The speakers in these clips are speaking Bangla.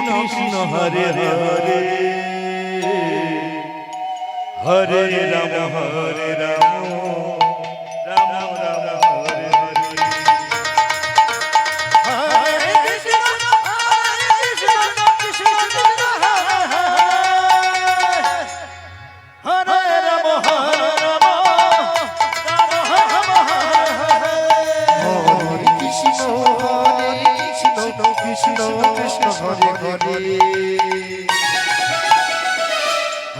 কৃষ্ণ হরে হরে। হরে রাম হরে রাম। রাম রাম হরে হরে। হরে কৃষ্ণ হরে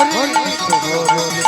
হরি কৃষ্ণ হরি